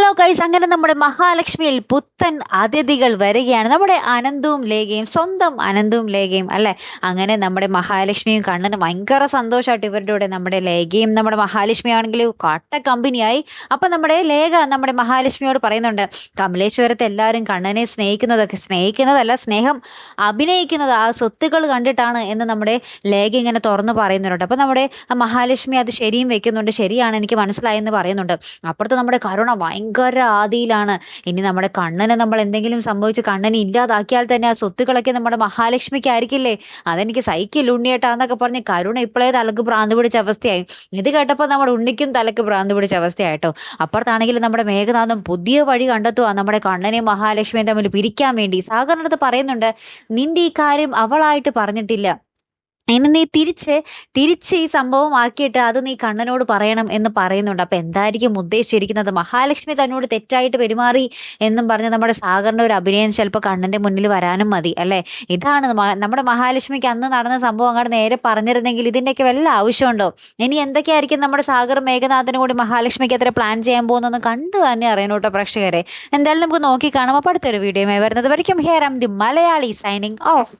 Hello guys അങ്ങനെ നമ്മുടെ മഹാലക്ഷ്മിയിൽ പുത്തൻ അതിഥികൾ വരികയാണ്. നമ്മുടെ അനന്തവും ലേഖയും സ്വന്തം അനന്തവും ലേഖയും അല്ലേ? അങ്ങനെ നമ്മുടെ മഹാലക്ഷ്മിയും കണ്ണനും ഭയങ്കര സന്തോഷമായിട്ട് ഇവരുടെ കൂടെ നമ്മുടെ ലേഖയും നമ്മുടെ മഹാലക്ഷ്മി ആണെങ്കിൽ കട്ട കമ്പനിയായി. അപ്പം നമ്മുടെ ലേഖ നമ്മുടെ മഹാലക്ഷ്മിയോട് പറയുന്നുണ്ട് കമലേശ്വരത്തെ എല്ലാവരും കണ്ണനെ സ്നേഹിക്കുന്നതൊക്കെ സ്നേഹിക്കുന്നതല്ല സ്നേഹം അഭിനയിക്കുന്നത് ആ സ്വത്തുക്കൾ കണ്ടിട്ടാണ് എന്ന് നമ്മുടെ ലേഖ ഇങ്ങനെ തുറന്ന് പറയുന്നുണ്ട്. അപ്പം നമ്മുടെ മഹാലക്ഷ്മി അത് ശരിയും വെക്കുന്നുണ്ട് ശരിയാണ് എനിക്ക് മനസ്സിലായെന്ന് പറയുന്നുണ്ട്. അപ്പുറത്ത് നമ്മുടെ കരുണ ഭയങ്കര ആദിയിലാണ് ഇനി നമ്മുടെ കണ്ണനെ നമ്മൾ എന്തെങ്കിലും സംഭവിച്ച് കണ്ണനെ ഇല്ലാതാക്കിയാൽ തന്നെ ആ സ്വത്തുക്കളൊക്കെ നമ്മുടെ മഹാലക്ഷ്മിക്ക് ആയിരിക്കില്ലേ അതെനിക്ക് സഹിക്കില്ല ഉണ്ണിയേട്ടാന്നൊക്കെ പറഞ്ഞ് കരുണ ഇപ്പോഴേ തലക്ക് ഭ്രാന്ത് പിടിച്ച അവസ്ഥയായി. ഇത് കേട്ടപ്പോൾ നമ്മുടെ ഉണ്ണിക്കും തലക്ക് ഭ്രാന്ത് പിടിച്ച അവസ്ഥയായിട്ടോ. അപ്പുറത്താണെങ്കിൽ നമ്മുടെ മേഘനാഥം പുതിയ വഴി കണ്ടെത്തുക നമ്മുടെ കണ്ണനെയും മഹാലക്ഷ്മിയും തമ്മിൽ പിരിക്കാൻ വേണ്ടി. സാഗറിനടുത്ത് പറയുന്നുണ്ട് നിന്റെ ഈ കാര്യം അവളായിട്ട് പറഞ്ഞിട്ടില്ല. ഇനി നീ തിരിച്ച് തിരിച്ച് ഈ സംഭവം ആക്കിയിട്ട് അത് നീ കണ്ണനോട് പറയണം എന്ന് പറയുന്നുണ്ട്. അപ്പൊ എന്തായിരിക്കും ഉദ്ദേശിച്ചിരിക്കുന്നത്? മഹാലക്ഷ്മി തന്നോട് തെറ്റായിട്ട് പെരുമാറി എന്നും പറഞ്ഞ് നമ്മുടെ സാഗറിന്റെ ഒരു അഭിനയം ചിലപ്പോൾ കണ്ണന്റെ മുന്നിൽ വരാനും മതി അല്ലെ? ഇതാണ് നമ്മുടെ മഹാലക്ഷ്മിക്ക് അന്ന് നടന്ന സംഭവം അങ്ങോട്ട് നേരെ പറഞ്ഞിരുന്നെങ്കിൽ ഇതിന്റെയൊക്കെ വല്ല ആവശ്യമുണ്ടോ? ഇനി എന്തൊക്കെയായിരിക്കും നമ്മുടെ സാഗർ മേഘനാഥനും കൂടി മഹാലക്ഷ്മിക്ക് എത്ര പ്ലാൻ ചെയ്യാൻ പോകുന്നതെന്ന് കണ്ടു തന്നെ അറിയണം കേട്ടോ പ്രേക്ഷകരെ. എന്തായാലും നമുക്ക് നോക്കി കാണാം. അപ്പോൾ അടുത്തൊരു വീഡിയോ വരുന്നത് വരയ്ക്കും. Here am the Malayali signing off